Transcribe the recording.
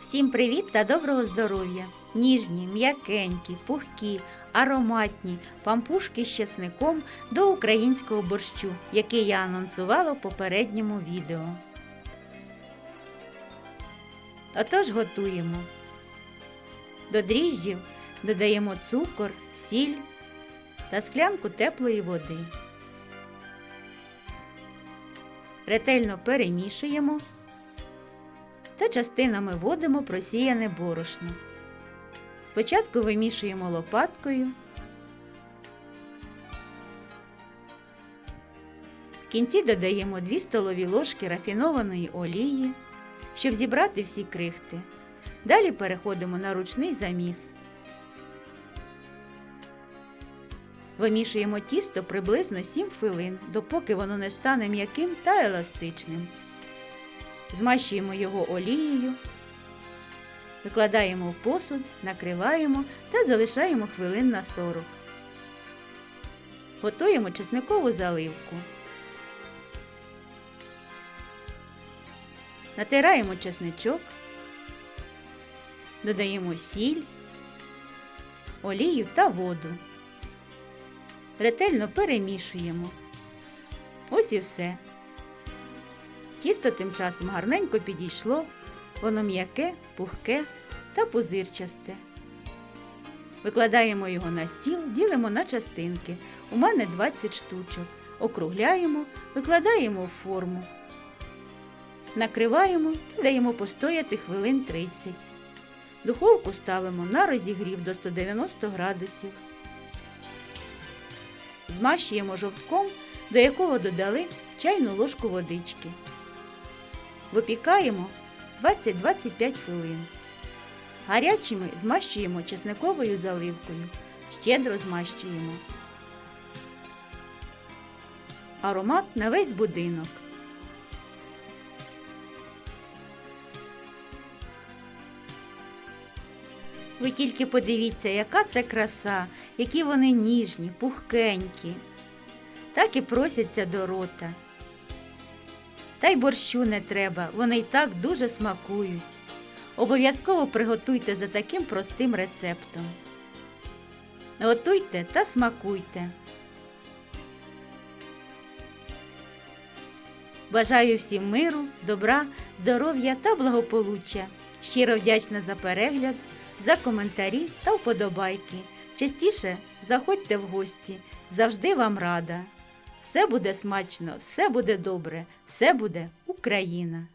Всім привіт та доброго здоров'я! Ніжні, м'якенькі, пухкі, ароматні пампушки з чесником до українського борщу, який я анонсувала в попередньому відео. Отож готуємо. До дріжджів додаємо цукор, сіль та склянку теплої води. Ретельно перемішуємо та частинами вводимо просіяне борошно. Спочатку вимішуємо лопаткою. В кінці додаємо 2 столові ложки рафінованої олії, щоб зібрати всі крихти. Далі переходимо на ручний заміс. Вимішуємо тісто приблизно 7 хвилин, допоки воно не стане м'яким та еластичним. Змащуємо його олією, викладаємо в посуд, накриваємо та залишаємо хвилин на 40. Готуємо чесникову заливку. Натираємо чесничок, додаємо сіль, олію та воду. Ретельно перемішуємо. Ось і все. Тісто тим часом гарненько підійшло, воно м'яке, пухке та пузирчасте. Викладаємо його на стіл, ділимо на частинки. У мене 20 штучок. Округляємо, викладаємо в форму. Накриваємо і даємо постояти хвилин 30. Духовку ставимо на розігрів до 190 градусів. Змащуємо жовтком, до якого додали чайну ложку водички. Випікаємо 20-25 хвилин. Гарячими змащуємо чесниковою заливкою. Щедро змащуємо. Аромат на весь будинок. Ви тільки подивіться, яка це краса, які вони ніжні, пухкенькі. Так і просяться до рота. Та й борщу не треба, вони й так дуже смакують. Обов'язково приготуйте за таким простим рецептом. Готуйте та смакуйте. Бажаю всім миру, добра, здоров'я та благополуччя. Щиро вдячна за перегляд, за коментарі та вподобайки. Частіше заходьте в гості, завжди вам рада. Все буде смачно, все буде добре, все буде Україна.